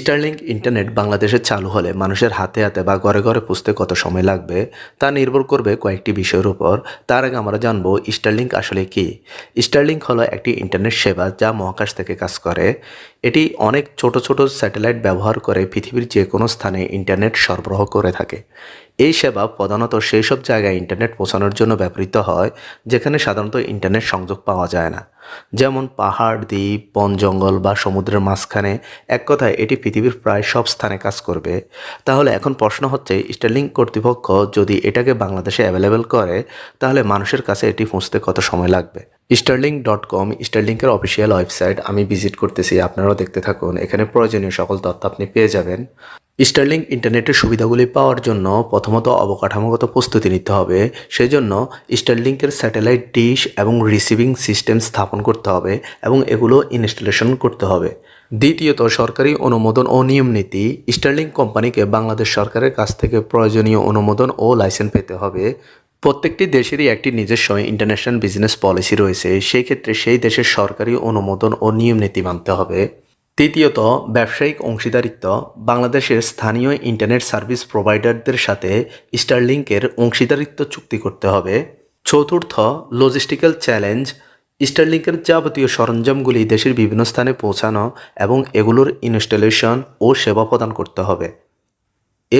Starlink internet বাংলাদেশে চালু হলে মানুষের হাতে হাতে বা ঘরে ঘরে পুষতে কত সময় লাগবে, তা নির্ভর করবে কয়েকটি বিষয়ের উপর। তার আগে আমরা জানব স্টারলিংক আসলে কি। স্টারলিংক হলো একটি ইন্টারনেট সেবা যা মহাকাশ থেকে কাজ করে। এটি অনেক ছোট ছোট স্যাটেলাইট ব্যবহার করে পৃথিবীর যে কোনো স্থানে ইন্টারনেট সরবরাহ করে থাকে। এই সেবা প্রধানত সেই সব জায়গায় ইন্টারনেট পৌঁছানোর জন্য ব্যবহৃত হয়, যেখানে সাধারণত ইন্টারনেট সংযোগ পাওয়া যায় না। যেমন পাহাড়, দ্বীপ, বন জঙ্গল বা সমুদ্রের মাঝখানে। এক কথায়, এটি পৃথিবীর প্রায় সব স্থানে কাজ করবে। তাহলে এখন প্রশ্ন হচ্ছে স্টারলিংক কর্তৃপক্ষ যদি এটাকে বাংলাদেশে অ্যাভেলেবেল করে, তাহলে মানুষের কাছে এটি পৌঁছতে কত সময় লাগবে? স্টারলিংক ডট কম স্টারলিংকের অফিসিয়াল ওয়েবসাইট আমি ভিজিট করতেছি, আপনারাও দেখতে থাকুন। এখানে প্রয়োজনীয় সকল তথ্য আপনি পেয়ে যাবেন। স্টারলিংক ইন্টারনেটের সুবিধাগুলি পাওয়ার জন্য প্রথমত অবকাঠামোগত প্রস্তুতি নিতে হবে। সেজন্য স্টারলিংকের স্যাটেলাইট ডিশ এবং রিসিভিং সিস্টেম স্থাপন করতে হবে এবং এগুলো ইনস্টলেশন করতে হবে। দ্বিতীয়ত, সরকারি অনুমোদন ও নিয়ম নীতি। স্টারলিংক কোম্পানিকে বাংলাদেশ সরকারের কাছ থেকে প্রয়োজনীয় অনুমোদন ও লাইসেন্স পেতে হবে। প্রত্যেকটি দেশেরই একটি নিজস্ব ইন্টারন্যাশনাল বিজনেস পলিসি রয়েছে। সেই ক্ষেত্রে সেই দেশের সরকারি অনুমোদন ও নিয়ম নীতি মানতে হবে। তৃতীয়ত, ব্যবসায়িক অংশীদারিত্ব, বাংলাদেশের স্থানীয় ইন্টারনেট সার্ভিস প্রোভাইডারদের সাথে স্টারলিংকের অংশীদারিত্ব চুক্তি করতে হবে। চতুর্থ লজিস্টিক্যাল চ্যালেঞ্জ স্টারলিংকের যাবতীয় সরঞ্জামগুলি দেশের বিভিন্ন স্থানে পৌঁছানো এবং এগুলোর ইনস্টলেশন ও সেবা প্রদান করতে হবে।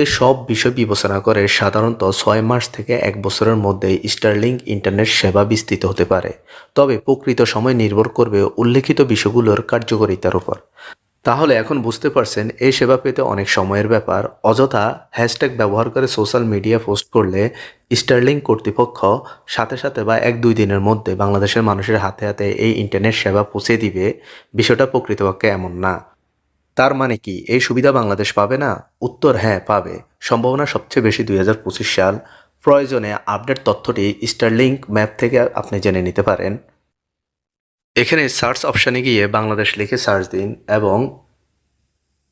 এসব বিষয় বিবেচনা করে সাধারণত ছয় মাস থেকে এক বছরের মধ্যে স্টারলিংক ইন্টারনেট সেবা বিস্তৃত হতে পারে। তবে প্রকৃত সময় নির্ভর করবে উল্লেখিত বিষয়গুলোর কার্যকারিতার উপর। তাহলে এখন বুঝতে পারছেন, এই সেবা পেতে অনেক সময়ের ব্যাপার। অযথা হ্যাশট্যাগ ব্যবহার করে সোশ্যাল মিডিয়া পোস্ট করলে স্টারলিংক কর্তৃপক্ষ সাথে সাথে বা এক দুই দিনের মধ্যে বাংলাদেশের মানুষের হাতে হাতে এই ইন্টারনেট সেবা পৌঁছে দিবে। বিষয়টা প্রকৃতপক্ষে এমন না। তার মানে কি, এই সুবিধা বাংলাদেশ পাবে না? উত্তর হ্যাঁ পাবে। সম্ভাবনা সবচেয়ে বেশি দুই হাজার পঁচিশ সাল। প্রয়োজনে আপডেট তথ্যটি স্টারলিংক ম্যাপ থেকে আপনি জেনে নিতে পারেন। এখানে সার্চ অপশানে গিয়ে বাংলাদেশ লিখে সার্চ দিন এবং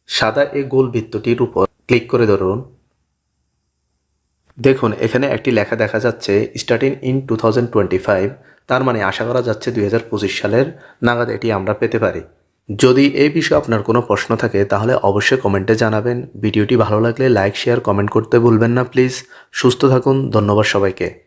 সাদা এই গোল বৃত্তটির উপর ক্লিক করে ধরুন। দেখুন, এখানে একটি লেখা দেখা যাচ্ছে starting in two thousand twenty five তার মানে আশা করা যাচ্ছে দুই হাজার পঁচিশ সালের নাগাদ এটি আমরা পেতে পারি। যদি এই বিষয়ে আপনার কোনো প্রশ্ন থাকে, তাহলে অবশ্যই কমেন্টে জানাবেন। ভিডিওটি ভালো লাগলে লাইক, শেয়ার, কমেন্ট করতে ভুলবেন না, প্লিজ। সুস্থ থাকুন, ধন্যবাদ সবাইকে।